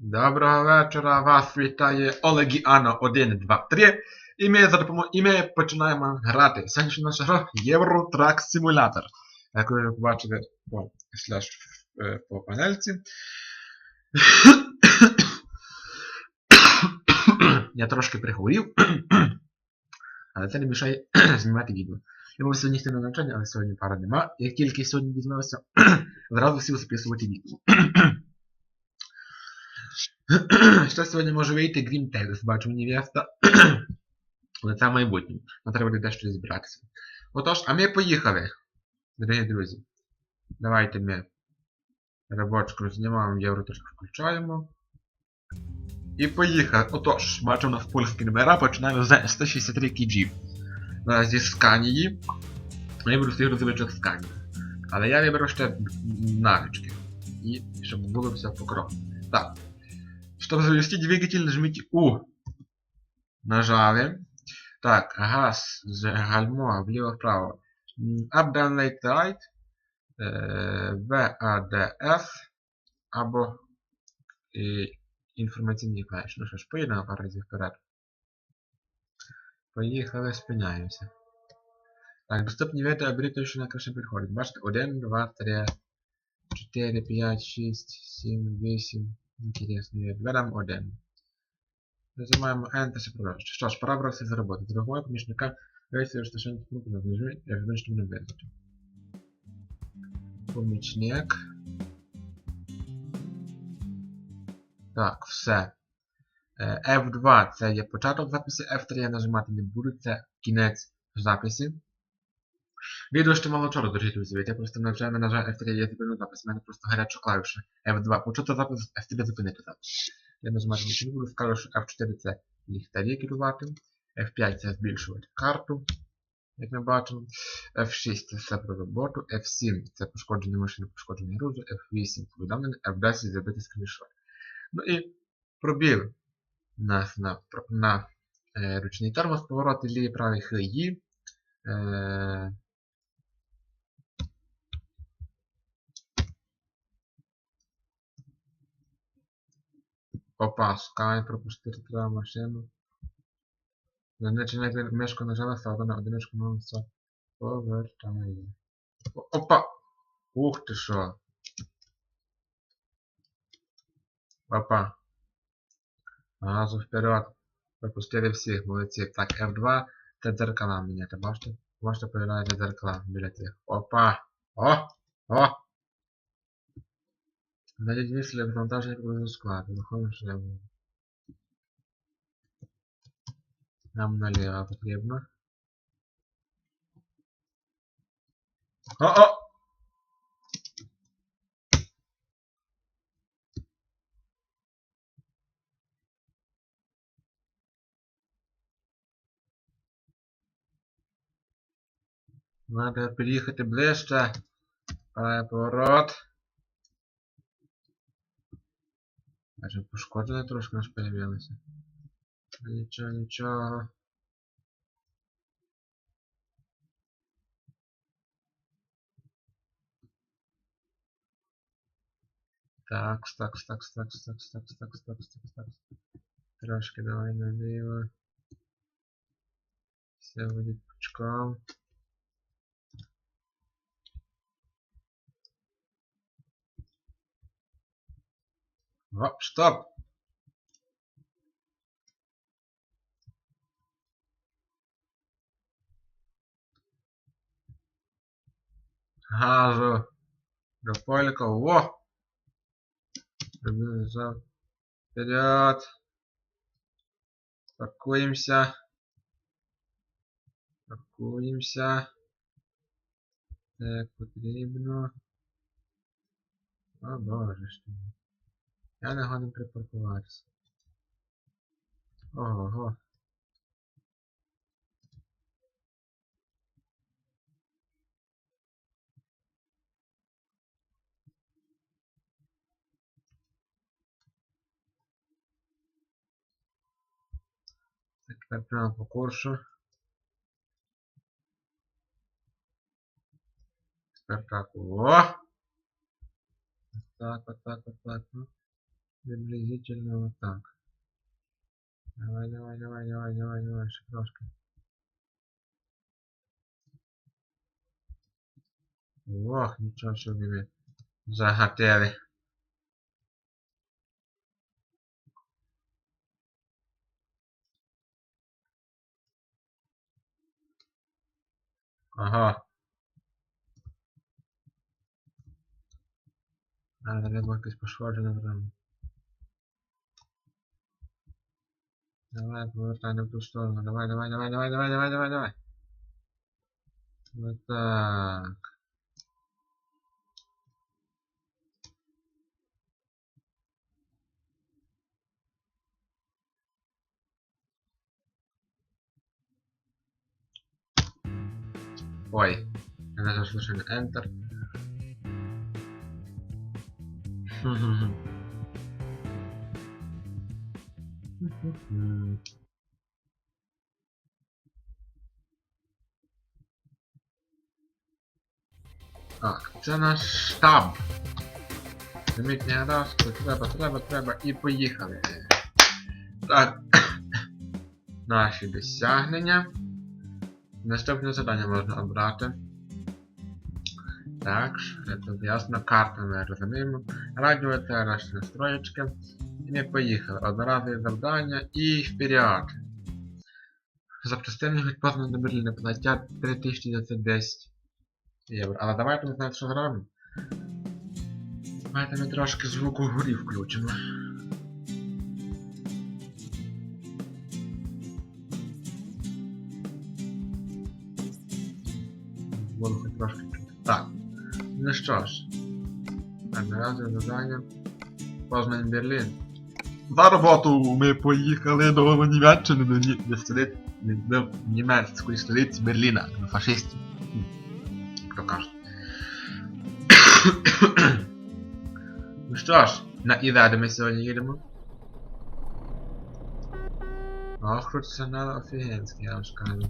Доброго вечора, вас вітає Олегіано 1, 2, 3. І ми за допомогою і ми починаємо грати. Сьогоднішня наша гра Євро Трак Симулятор. Як ви вже побачили по, слеш, е, по панельці. Я трошки прихворів, але це не мішає знімати відео. Я мав сьогодні йти на навчання, але сьогодні пара нема. Як тільки сьогодні дізнався, зразу сів записувати відео. Що сьогодні може вийти Green Tales, бачу невеста. Але це майбутнє. Нам треба буде дещо збиратися. Отож, а ми поїхали. Дорогі друзі. Давайте ми рибочку знімаємо, євро трошки включаємо. І поїхали. Отож, бачимо нас польські номера, починаємо з 163 kg. Зі Сканії. Я беру всіх розвивачок Сканії. Але я виберу ще навички. І щоб було все по кроку. Так. Чтобы завести двигатель, нажмите У. Нажали. Так, газ, гальмо, влево-вправо. Up, down, left, right. VADF. Або і, інформаційні клавіші. Ну що ж, поїдемо пару разів вперед. Поїхали, спиняємося. Так, доступні види оберіть, що на краще приходить. Бачите, 1, 2, 3, 4, 5, 6, 7, 8. який існує дверям 1. Нажимаємо N та ще продовжити. Що ж, пора братися за роботу. За допомогою помічника вийти розташення кнопку на визначеному визначі. Помічник. Так, все. F2 це є початок запису, F3 я нажимати не буду, це кінець записів. Відео ще мало чого, дорогі друзі, я просто навчаю мене нажав F3, я зупинив запис, у мене просто гаряча клавіша F2. Почути запис, F3 зупинити запис. Я нажимати не буду, скажу, що F4 це ліхтарі керувати, F5 це збільшувати карту, як ми бачимо, F6 це все про роботу, F7 це пошкодження машини, пошкодження грузу, F8 повідомлення, F10 зробити скріншот. Ну і пробіл нас на, на е, ручний тормоз, повороти лівий правий хиї. Е, Опа, скай пропустити треба машину. Значить, як мишку нажала, стало на одиничку нонса. Повертає. Опа! Ух ти що! Опа. Газу вперед. Пропустили всіх, молодці. Так, F2. Це дзеркала міняти, бачите? Бачите, появляється дзеркала біля цих. Опа! О! О! Надеть весла для монтажа и погруза склада. Находимся на Нам налево потребно. О-о! Надо приехать ближче. Поворот. Даже пошкодження трошки аж появилося. Нічого, нічого. Так, так, так, так, так, так, так, так, так, так. Трошки давай наліво. Все буде пучком. Стоп! штаб! Газу. Реполька. Во! Вперед! Пакуемся. Пакуемся. Так, потребно. О, боже, що. Я не годен припаркуватися. Ого. Так, прямо по. Тепер так. О! Так, от так, от так. Ну. Приблизительно вот так. Давай, давай, давай, давай, давай, давай, ще трошки. Ох, нічого собі ви загатили. Ага. А, треба якось пошкоджено прямо. Давай, повертай не в ту сторону. Давай, давай, давай, давай, давай, давай, давай, давай. Вот так. Ой, я нажал случайно Enter. Так, це наш штаб. Замітні гадашки, треба, треба, треба і поїхали. Так. Наші досягнення. Наступне завдання можна обрати. Так, це ясно, карта ми розуміємо. Радіо це наші настроєчки. І поїхали. Одноразові завдання і вперед. Запчастини відповідно до Берліна. Плаття 3910 євро. Але давайте ми знаємо, що зробимо. Давайте ми трошки звуку горі включимо. Буду хоч трошки чути. Так. Ну що ж. Одноразове завдання. Познань Берлін. За роботу ми поїхали до Німеччини, до, Ні... до, столиці, до німецької столиці Берліна, до фашистів. Hm, Як то кажуть. ну що ж, на Іведи ми сьогодні їдемо. Ох, тут це на офігенське, я вам скажу.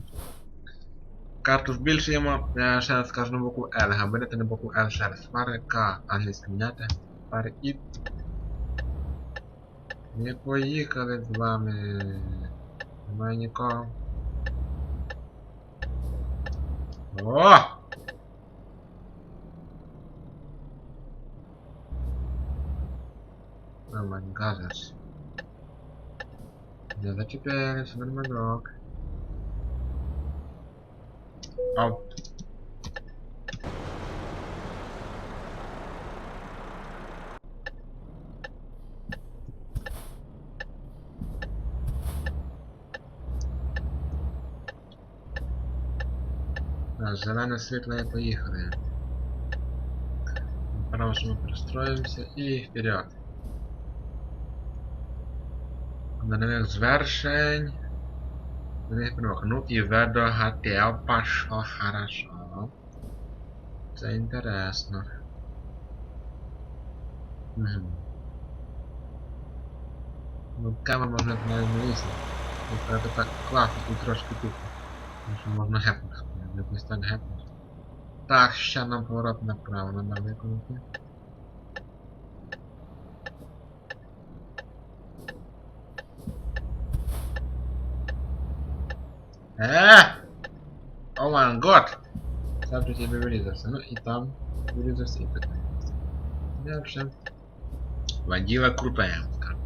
Карту збільшуємо, е, ще раз скажу на букву L, габарити на букву L ще раз. Пари К, англійська міняти. Пари І. Ми поїхали з вами. Немає нікого. О! Нормально, кажеш. Не зачепились, нормальок. Ау. зелене світло і поїхали. Право, що ми перестроїмося і вперед. До нових звершень. До нових перемог. Ну і ведо готел пошло хорошо. Це інтересно. Угу. Ну, кава можна навіть не вийти. Це так класно, тут трошки тихо. Тому що можна гепнути. Якось так гепнути. Так, ще нам поворот направо треба виконати. Е! О май год! Завтра тебе вирізався. Ну і там вирізався і тут вирізався. Дальше. Водила крутая, скажем.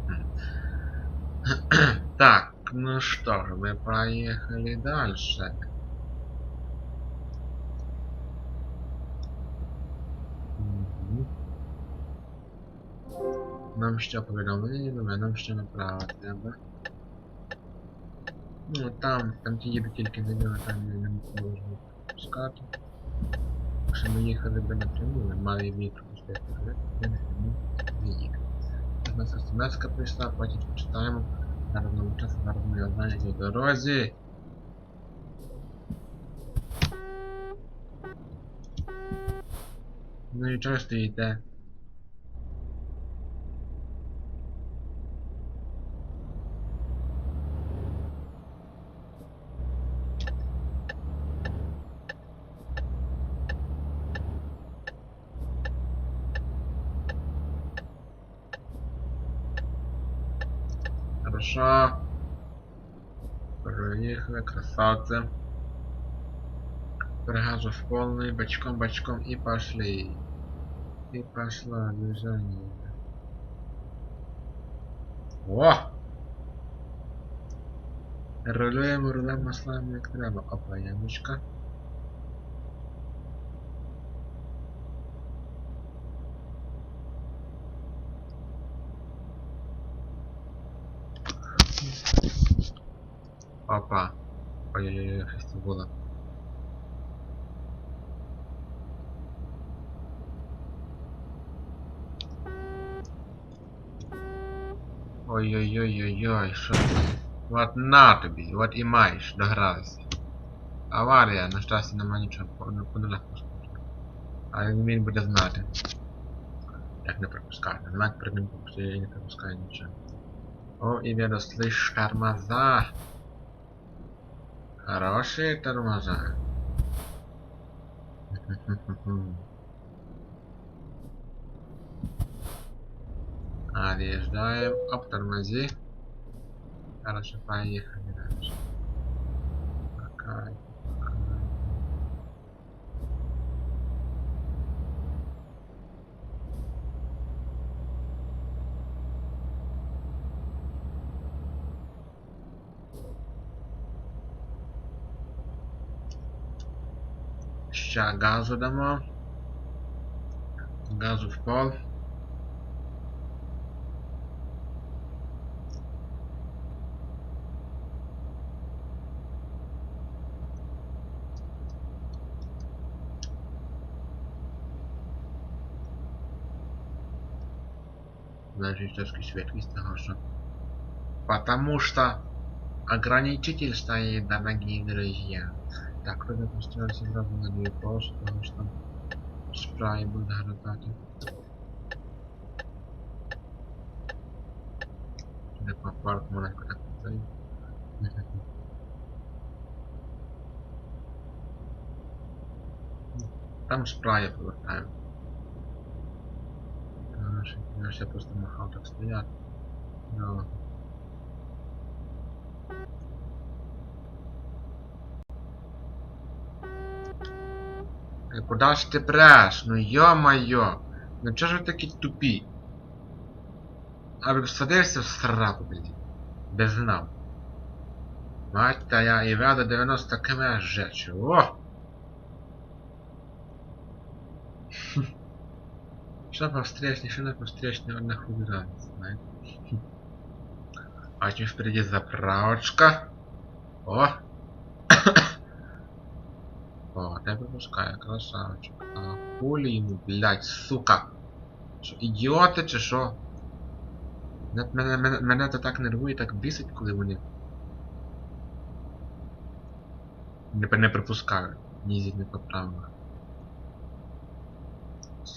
Так, ну что же, мы проехали дальше. Нам ще повідомлення, нам ще направо треба. Ну там, там ті їду тільки відео, там не можу пускати. Якщо ми їхали би напряму, ми мали вітер пустити, але ми напряму не їхали. У нас смс прийшла, потім почитаємо. Зараз нам час, зараз ми одна по дорозі. Ну і чого стоїте? Хорошо. Проехали, красавцы. Прогазов полный, бочком, бочком и пошли. И пошло движение. О! Рулюємо рулем маслами як треба. Опа, ямочка. Ой-ой-ой-ой-ой, що це? От на тобі, от і маєш, догралися. Аварія, на щастя, нема нічого, по- по нулях пошкоджено. А він буде знати. Як не пропускати. Знак перед ним я не пропускаю нічого. О, и веду, слышь, тормоза. Хорошие тормоза. Отъезжаем, оп, тормози. Хорошо, поехали дальше. Какая, какая. Ще газу дамо. Газу в пол. Значит, трошки светлость хорошо. Потому что ограничитель стоит, дорогие друзья. Так, кто допустился сразу на две просто, потому что спрай будет гратати. Так, по парку так стоит. Там спрая повертаємо. Наши, наши просто махал так стоят. Ну. Э, Куда ж ты прешь? Ну ё-моё! Ну чё же вы такие тупи? А вы садишься в сраку, блин. Без нам. Мать твоя, и рада 90 км жечь. О! Шляпа встречный, шляпа встречная, одна хуйня, знаете. А чем впереди заправочка? О! О, я пропускаю, красавчик. А хули ему, блядь, сука. Що, ідіоти чи що? Мене, мене, мене то так нервує, так бісить, коли вони. Не, не припускають. Нізіть не поправили.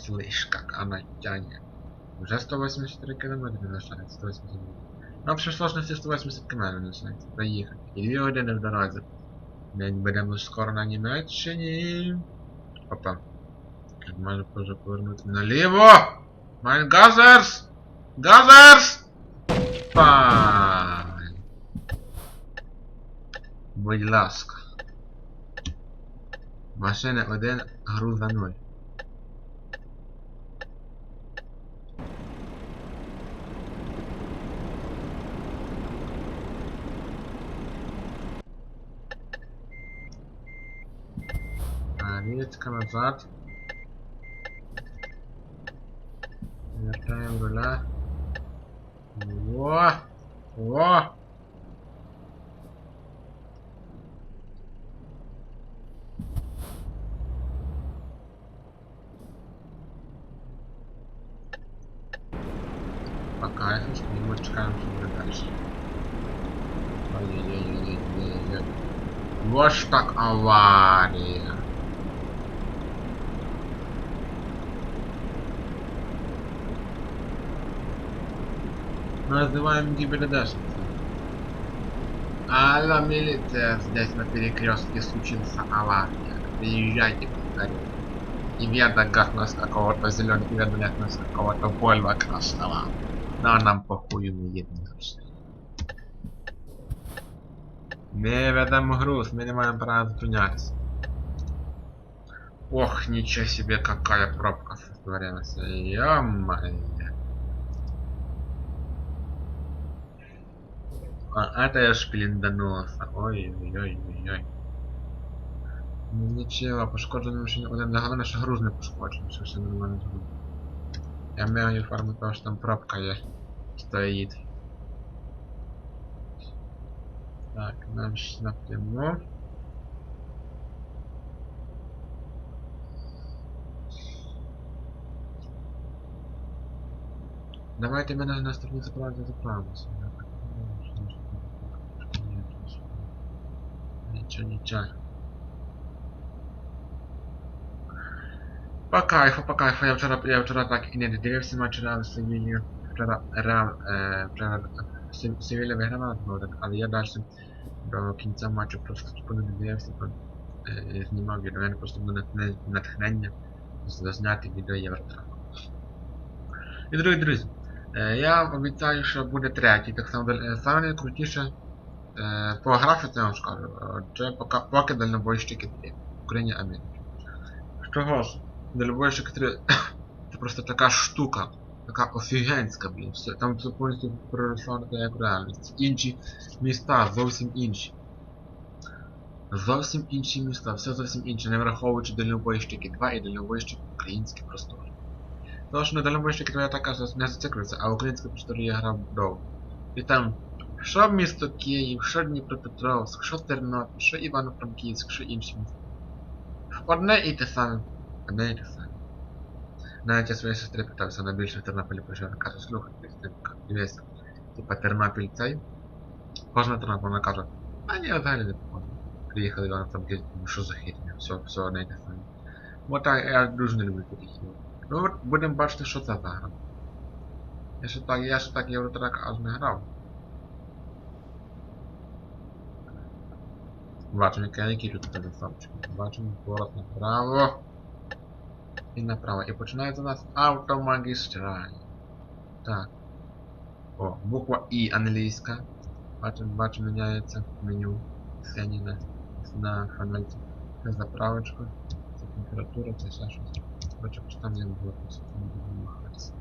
Слышь, как она тянет. Уже 183 километра начинается, 180. Ну, общей сложности 180 км начинается. Проехать. И две години в дорозі. Ми будемо скоро на Німеччині. Опа. Тут Може вже повернути наліво! Майн газерс! Газерс! Пай! Будь ласка. Машина 1, груза 0. Речка назад. Вертаем руля. Во! Во! Пока это что мы чекаем, дальше. Ой-ой-ой-ой-ой-ой. Вот так авария. Называем гибридашницей. Алло, милиция, здесь на перекрестке случился авария. Приезжайте, повторю. И ведогах нас какого-то зеленый ведогах нас какого-то Вольва красного. Но нам похуй мы едем дальше. Ми ведемо груз, ми не маємо права. Ох, ничего себе, какая пробка сотворилась. Ё-моё. А это я шпилинданулся. Ой-ой-ой-ой-ой. Ну нічого, пошкоджений машині один на головне, що груз не пошкоджений, що все нормально зробив. Я маю форму того, що там пробка є. Стоїть. Так, нам ще напряму. Давайте мене на стороні заправити заправимося. Нічого, нічого. По кайфу, по кайфу. Я вчора, я вчора так і не дивився матч Реал Севілі. Вчора Реал, е, вчора Сев- Севілля вигравала ну, так, але я далі до кінця матчу просто тупо не дивився, то, е, знімав відео. Я просто було натхне- натхнення зазняти відео Євротрак. І друзі, друзі, е, я обіцяю, що буде третій, так само дал- е, саме найкрутіше е, по графіці я вам скажу, е, це поки, дальнобойщики 3 в Україні Америки. Чого ж? Дальнобойщики 3 це просто така штука, така офігенська, блін. Все, там все повністю переросло як реальність. Інші міста зовсім інші. Зовсім інші міста, все зовсім інше, не враховуючи дальнобойщики 2 і дальнобойщик український простор. Тому що на дальнобойщики 2 така ж не зациклюється, а український простор я грав довго. І там що місто Київ, що Дніпропетровськ, що Тернопіль, що Івано-Франківськ, що інші міста. Одне і те саме. Одне і те саме. Навіть я своїй сестрі питався, вона більше в Тернополі пожила. Каже, слухай, Кристинка, дивись, типа Тернопіль цей. Кожна Тернопіль, вона каже, а ні, взагалі не походу. Приїхали Івано Франківськ, ну що за херня, все, все одне і те саме. От так, я дуже не люблю таких ігор. Ну от будемо бачити, що це за гра. Я ще так, я ще так Євротрек аж не грав. Бачимо, який, який тут телефончик. Бачимо поворот направо. І направо. І починається у нас автомагістраль. Так. О, буква І англійська. Бачимо, бачимо, міняється меню. Сцені на, на фанельці. Це заправочка. Це температура, це ще щось. Короче, там не було, це не буде махатися.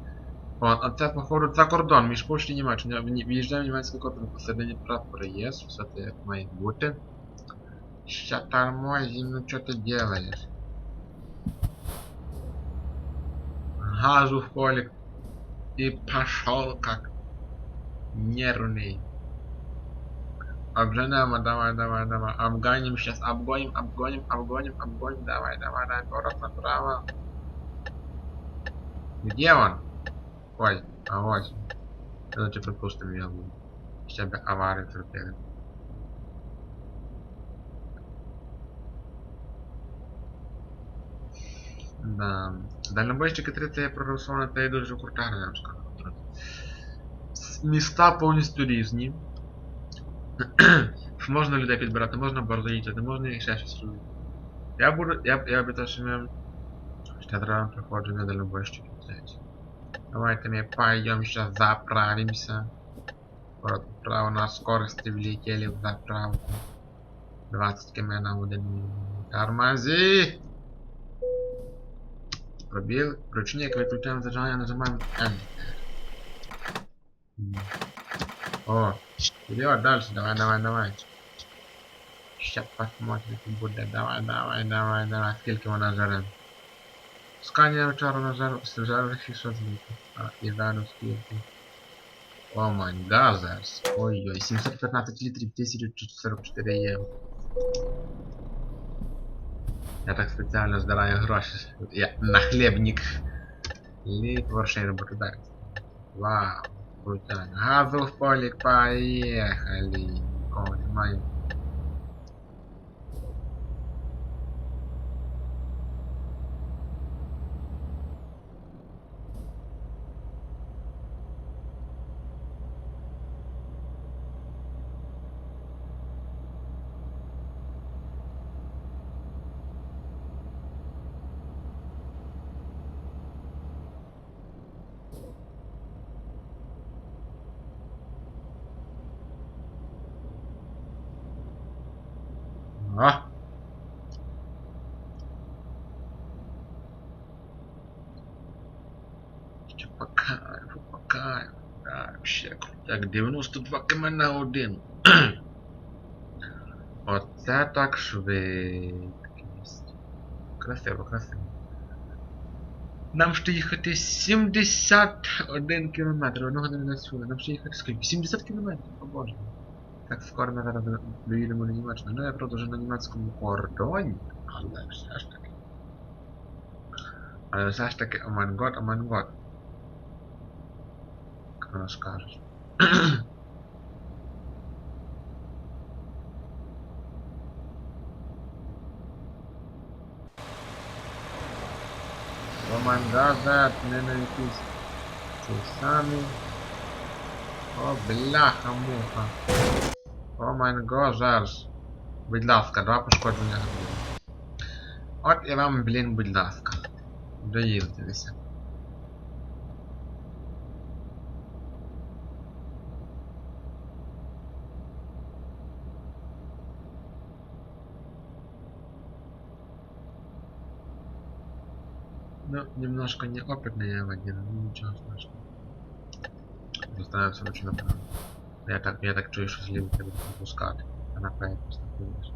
О, а це, походу, це кордон між Польщею і Німеччиною. В'ї- В'їжджає в німецький кордон, посередині прапори є, все це як має бути. Ща тормози, ну что ты делаешь? Газу в полик и пошел как нервный. Обженемо, давай, давай, давай. Обгоним сейчас, обгоним, обгоним, обгоним, обгоним. Давай, давай, давай, поворот направо. Где он? Ой, а вот. Давайте пропустим его. Щоб аварію терпели. Да. Дальнобойщики 3 це я прорисована, та й дуже крута гра, я вам скажу. С- Міста повністю різні. можна людей підбирати, можна борзо їздити, можна і ще щось робити. Я буду. Я, я обіцяю, що ми ще треба проходження дальнобойщиків 3. Давайте мы пойдем сейчас заправимся. Вот, право на скорости влетели в заправку. 20 км на годину. Тормози! Пробіл. Ручник виключаємо зажигання, нажимаємо N. М. О, вперед, дальше, давай, давай, давай. Сейчас посмотрим, что будет. Давай, давай, давай, давай. Скільки вона жаре? Скання вчора на жару, жару 600 літрів. А, і зараз скільки? О май газерс. Ой-ой, 715 літрів, 1044 євро. Я так спеціально здираю гроші. Я нахлебник. Ліп воршей роботодавець. Вау, круто. Газу в полік, поїхали. Крутяк. 92 км на один. Оце так швидкість. Красиво, красиво. Нам ще їхати 71 кілометр, одну годину на. Нам ще їхати скільки? 70 кілометрів, о боже. Так скоро ми зараз доїдемо на Німеччину. Ну я правда вже на німецькому кордоні, але все ж таки. Але все ж таки, о май год, о май год. Як. Романгаза, не на якісь ці самі. О, бляха муха. О май гожарж. Будь ласка, два пошкодження груди. От і вам, блін, будь ласка. Доїздилися. Ну, немножко неопытный я водила, ну ничего страшного. Заставився лучше направо. Я так, я так чую, що зліво треба пропускати. А направо просто підеш.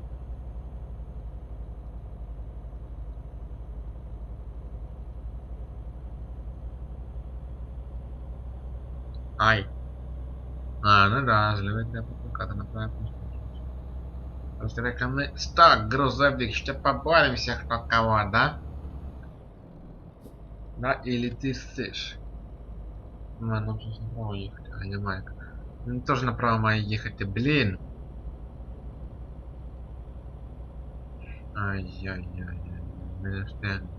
Ай! А, ну да, зліво треба пропускати, направо просто. Просто як ми... Так, грузовик, ще поборемся хто кого, да? Да, или ты ссышь? Ну, нам сейчас направо ехать, а не Майк. Ну, тоже направо має їхати, блін. Ай-яй-яй-яй. Мене штен.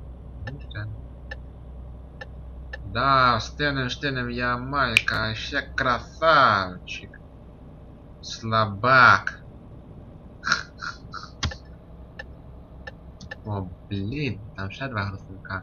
Ну, штен. Да, штеном, штеном я Майка, ще красавчик. Слабак. О, блін, там ще два грузовика.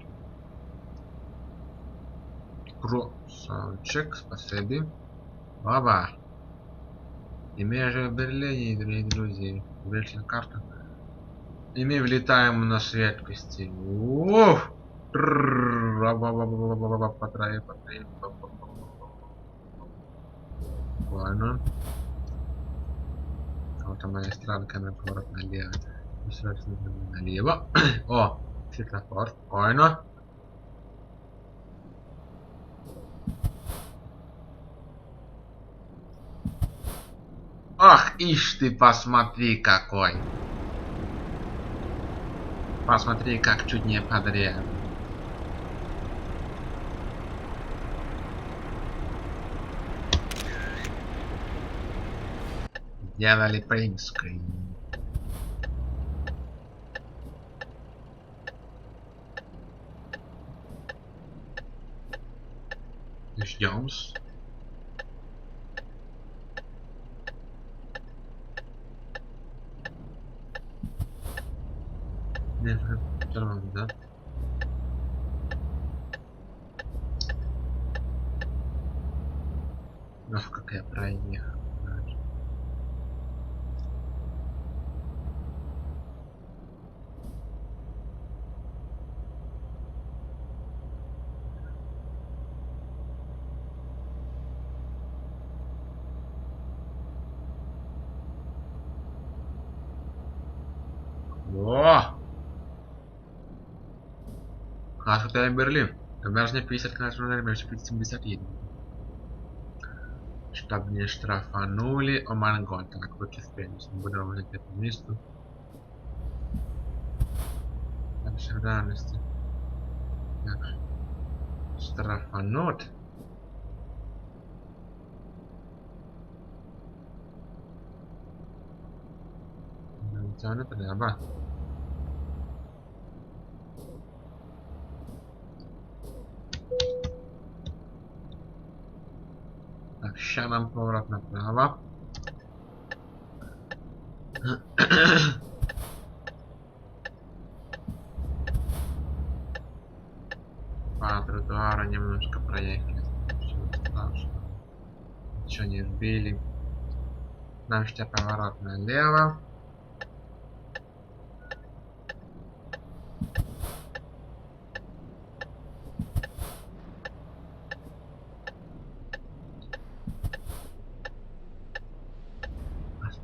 Красавчик, спасибо. Баба. И мы же в Берлине, дорогие друзья. Вышли карту. И мы влетаем на швидкости. Уф! По трое, по трое. Ладно. Вот моя странка на поворот налево. Налево. О! Светофор. Спокойно. Ишь ты, посмотри какой. Посмотри, как чуть не подряд. Делали принтскрин. Ждем-с. Не, Nachteil in Berlin. Domerznie 50 km miał być 71. Sztab mnie sztrafanuli o nicht tak wyczyszczenie. Nie będę robić tego miejscu. Także realności. Tak. Strafanut. Não, não, não, não, não, não. Нам поворот направо. По тротуару немножко проехали. Ничего не сбили. Нам ще поворот налево.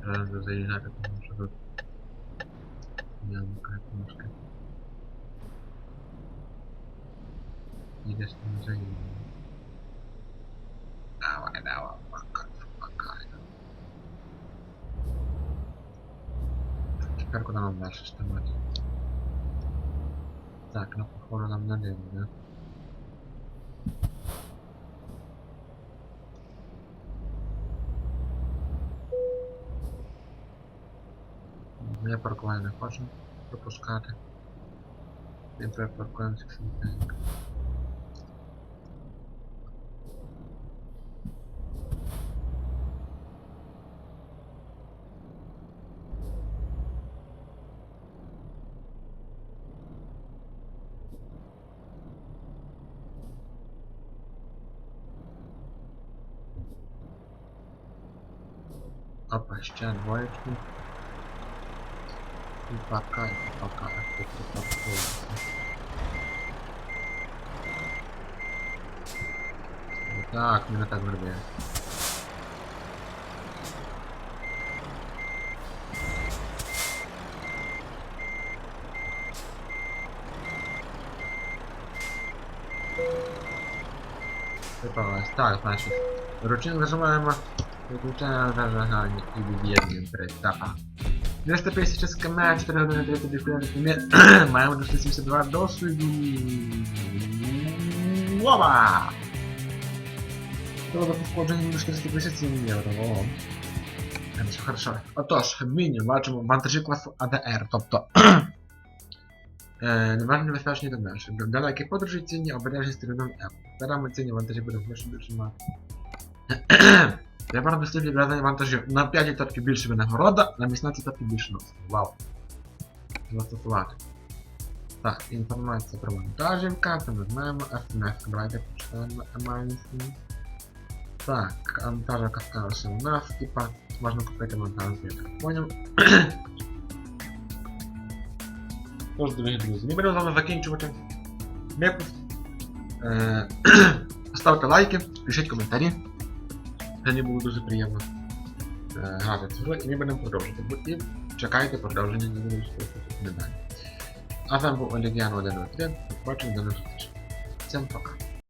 Осторожно заезжать, потому что тут ямка немножко. Интересно, не заедем. Давай, давай, пока, пока. Теперь куда нам дальше вставать? Так, ну походу нам налево, да? Я parkowania na parze, propos kary. Nie parkujących się Opa, ścian. И пока, и пока, это подходит. Вот так, мене так вербує. Випалось. Так, значить. Ручник зажимаємо. Виключаємо зажигання і від'єднуємо три. Так. 250 км, 4 години 30 хвилин. Маємо до 172 досвіду. Опа! Треба походження до 457 євро. О. Все хорошо. Отож, міні, бачимо вантажі класу ADR, тобто е, немає небезпечні та менше. Далекі подорожі цінні, обережні стрільном F. Зараз ми цінні вантажі будемо більше більше мати. Для дослідження відведення вантажів на 5% більше винагорода, на 18% більше носу. Вау. Застосувати. Так, інформація про вантажівка, це ми знаємо, FMF, давайте почитаємо Amazing. Так, вантажівка сталася у нас, типа, можна купити вантажівку, я так поняв. Тож, дорогі друзі, ми будемо з вами закінчувати випуск. Е, Ставте лайки, пишіть коментарі. Мені було дуже приємно е, грати цю гру, і ми будемо продовжувати. І чекайте продовження, на буду не далі. А вами був Олігіан 103, побачимо до зустрічей. Всім пока.